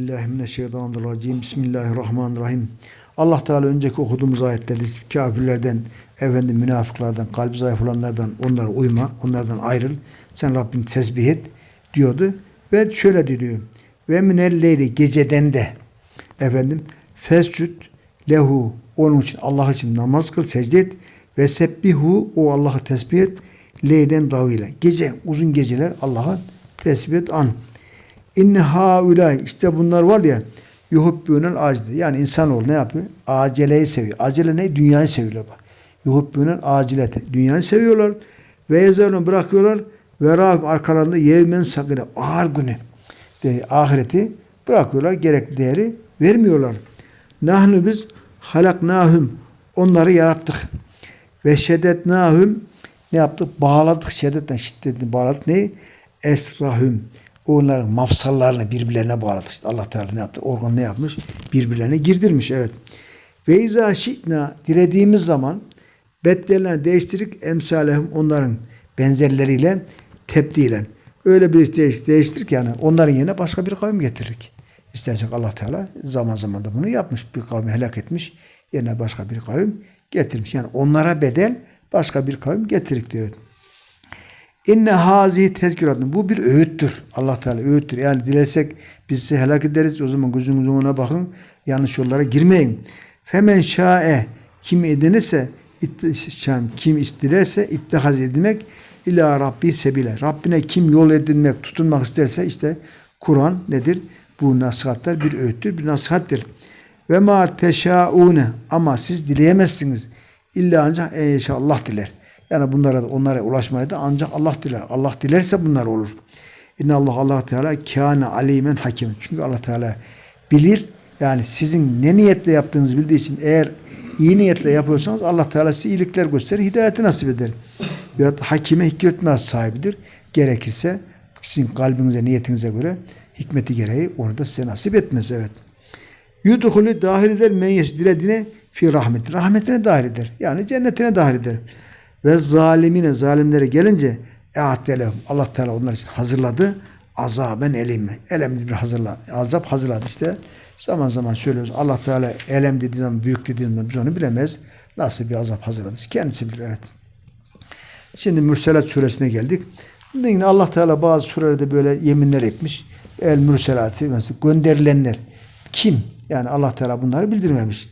Bismillahirrahmanirrahim. Bismillahirrahmanirrahim. Allah Teala önceki okuduğumuz ayetlerde kafirlerden, efendim münafıklardan, kalbi zayıf olanlardan onlara uyma, onlardan ayrıl. Sen Rabbini tesbih et diyordu. Ve şöyle diyor. Ve minel leyli geceden de efendim fescud lehu onun için Allah için namaz kıl, secde et ve sebbihu o Allah'ı tesbih et leylen davile. Gece uzun geceler Allah'a tesbih et an. İnne haulay işte bunlar var ya yuhubbünel acile. Yani insanoğlu ne yapıyor? Aceleyi seviyor. Acele ne? Dünyayı seviyorlar bak. Yuhubbünel acilete. Dünyayı seviyorlar. Ve yazarını bırakıyorlar. Ve rahim arkalarında yevmen sakine. Ağır günü. İşte ahireti bırakıyorlar. Gerekli değeri vermiyorlar. Nahnu biz halaknahum. Onları yarattık. Ve şeddetnahum ne yaptık? Bağladık. Şiddetten şiddetini bağladık. Neyi? Esrahum onların mafsallarını birbirlerine bağladı. İşte Allah Teala ne yaptı? Organ ne yapmış? Birbirlerine girdirmiş. Evet. Ve izâ şi'na dilediğimiz zaman beddellerini değiştirdik emsalehum onların benzerleriyle tebdilen. Öyle bir değiş, değiştir ki yani onların yerine başka bir kavim getiririk. İstersek Allah Teala zaman zaman da bunu yapmış. Bir kavmi helak etmiş. Yerine başka bir kavim getirmiş. Yani onlara bedel başka bir kavim getirik diyor. İnne hazihi tezkiratun. Bu bir öğüttür. Allah Teala öğüttür. Yani dilersek biz sizi helak ederiz. O zaman gözünüzün ona bakın. Yanlış yollara girmeyin. Femen şae kim edinirse kim isterse ittihaz edinmek ila Rabbi sebile. Rabbine kim yol edinmek, tutunmak isterse işte Kur'an nedir? Bu nasihatler bir öğüttür, bir nasihattir. Ve ma teşaune ama siz dileyemezsiniz. İlla ancak inşallah diler. Yani bunlara da onlara ulaşmaya da ancak Allah diler. Allah dilerse bunlar olur. İnna Allah Allah Teala kâne alimen hakim. Çünkü Allah Teala bilir. Yani sizin ne niyetle yaptığınızı bildiği için eğer iyi niyetle yapıyorsanız Allah Teala size iyilikler gösterir, hidayeti nasip eder. Veyahut hakime hikmet sahibidir. Gerekirse sizin kalbinize, niyetinize göre hikmeti gereği onu da size nasip etmez. Evet. Yudhulü dahil eder men dilediğine fi rahmet. Rahmetine dahil eder. Yani cennetine dahil eder. Ve zalimine zalimlere gelince e'atelehum Allah Teala onlar için hazırladı azaben elimi. Elem bir hazırla. Azap hazırladı işte. Zaman zaman söylüyoruz. Allah Teala elem dediği zaman büyük dediği zaman biz onu bilemez. Nasıl bir azap hazırladı? Kendisi bilir evet. Şimdi Mürselat suresine geldik. Yine Allah Teala bazı surelerde böyle yeminler etmiş. El mürselati mesela gönderilenler. Kim? Yani Allah Teala bunları bildirmemiş.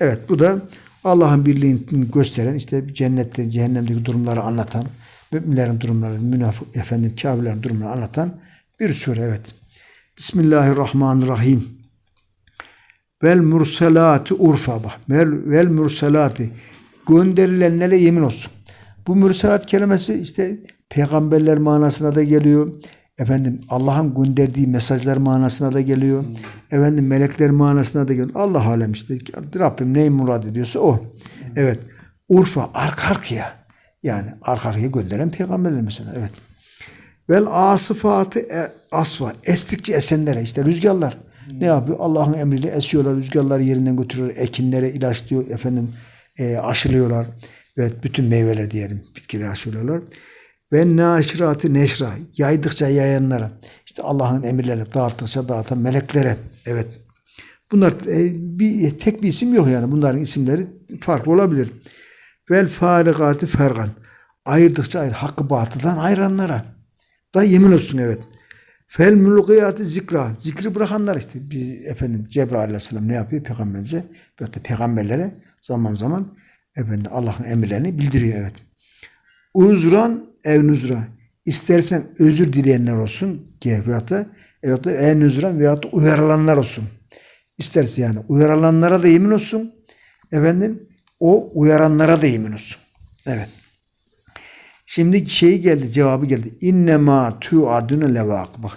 Evet bu da Allah'ın birliğini gösteren işte cennette, cehennemdeki durumları anlatan, müminlerin durumları, münafık, efendim kafirlerin durumlarını anlatan bir sure evet. Bismillahirrahmanirrahim. Vel murselati urfa bak. Vel murselati gönderilenlere yemin olsun. Bu mürselat kelimesi işte peygamberler manasına da geliyor. Efendim Allah'ın gönderdiği mesajlar manasına da geliyor. Hmm. Efendim melekler manasına da geliyor. Allah alem işte. Rabbim neyi murad ediyorsa o. Hmm. Evet. Urfa arka arkaya. Yani arka arkaya gönderen peygamberler mesela. Evet. Vel asıfatı e, asfa. Estikçe esenlere işte rüzgarlar. Hmm. Ne yapıyor? Allah'ın emriyle esiyorlar. Rüzgarları yerinden götürüyorlar. Ekinlere ilaçlıyor. Efendim e, aşılıyorlar. Evet. Bütün meyveler diyelim. Bitkileri aşılıyorlar ve naşiratı neşra yaydıkça yayanlara. İşte Allah'ın emirlerini dağıttıkça dağıtan meleklere. Evet. Bunlar e, bir tek bir isim yok yani. Bunların isimleri farklı olabilir. Vel farikatı fergan. Ayırdıkça ayır hakkı batıdan ayıranlara. Da yemin olsun evet. Fel mulkiyatı zikra. Zikri bırakanlar işte. Bir efendim Cebrail aleyhisselam ne yapıyor? Peygamberimize böyle peygamberlere zaman zaman efendim Allah'ın emirlerini bildiriyor evet uzran ev nuzra. İstersen özür dileyenler olsun veyahut da veyahut da ev nuzran veyahut da uyarılanlar olsun. İsterse yani uyarılanlara da yemin olsun. Efendim o uyaranlara da yemin olsun. Evet. Şimdi şeyi geldi, cevabı geldi. İnnemâ tu'adune levâk. Bak.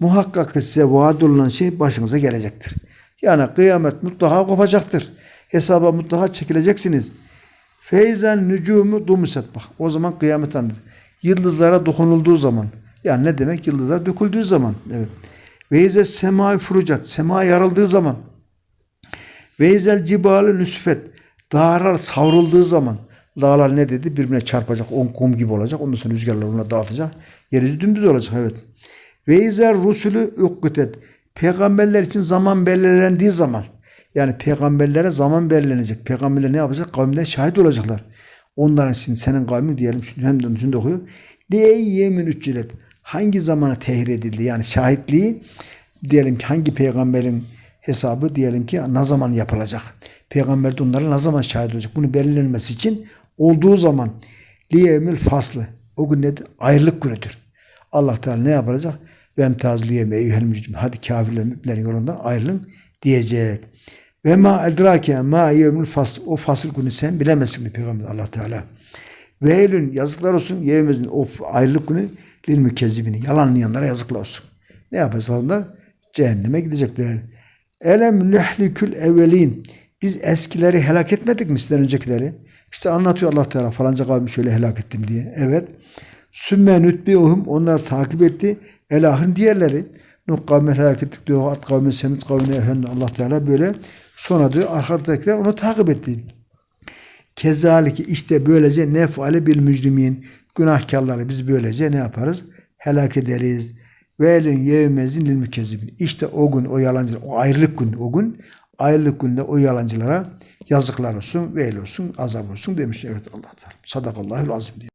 Muhakkak size vaad olunan şey başınıza gelecektir. Yani kıyamet mutlaka kopacaktır. Hesaba mutlaka çekileceksiniz. Feyzen nücumu dumusat bak. O zaman kıyamet anıdır yıldızlara dokunulduğu zaman. Yani ne demek? Yıldızlar döküldüğü zaman. Evet. Veyze sema furucat. Sema yarıldığı zaman. Veyzel cibalı nüsfet. Dağlar savrulduğu zaman. Dağlar ne dedi? Birbirine çarpacak. On kum gibi olacak. Ondan sonra rüzgarlar ona dağıtacak. Yeryüzü dümdüz olacak. Evet. Veyzer rusulü ukkutet. Peygamberler için zaman belirlendiği zaman yani peygamberlere zaman belirlenecek. Peygamberler ne yapacak? Kavimler şahit olacaklar. Onların şimdi senin kavmin diyelim şimdi hem de şunu okuyor. Diye yemin ücret. Hangi zamana tehir edildi? Yani şahitliği diyelim ki hangi peygamberin hesabı diyelim ki ne zaman yapılacak? Peygamber de onlara ne zaman şahit olacak? Bunu belirlenmesi için olduğu zaman liyemil faslı. O gün nedir? Ayrılık günüdür. Allah Teala ne yapacak? Ve emtazliyeme eyyühel mücrim. Hadi kafirlerin yolundan ayrılın diyecek. Ve ma edrake ma yevmül fasl. O fasıl günü sen bilemezsin Peygamber Allah Teala. Ve eylün yazıklar olsun yevmezin o ayrılık günü lil mükezzibini. Yalanlayanlara yazıklar olsun. Ne yapacaklar onlar? Cehenneme gidecekler. Elem nehlikül evvelin. Biz eskileri helak etmedik mi sizden öncekileri? İşte anlatıyor Allah Teala falanca kavmi şöyle helak ettim diye. Evet. Sümme nütbihum onları takip etti. Elahın diğerleri. Nuh kavmi helak ettik diyor. At kavmi, Semit kavmi efendim Allah Teala böyle. Sonra diyor arkadakiler onu takip etti. Kezaliki işte böylece nefale bil mücrimin günahkarları biz böylece ne yaparız? Helak ederiz. Ve elin yevmezin lil mükezzibin. İşte o gün o yalancılar, o ayrılık günü o gün ayrılık günde o yalancılara yazıklar olsun, veil olsun, azap olsun demiş. Evet Allah Teala. Sadakallahül azim diyor.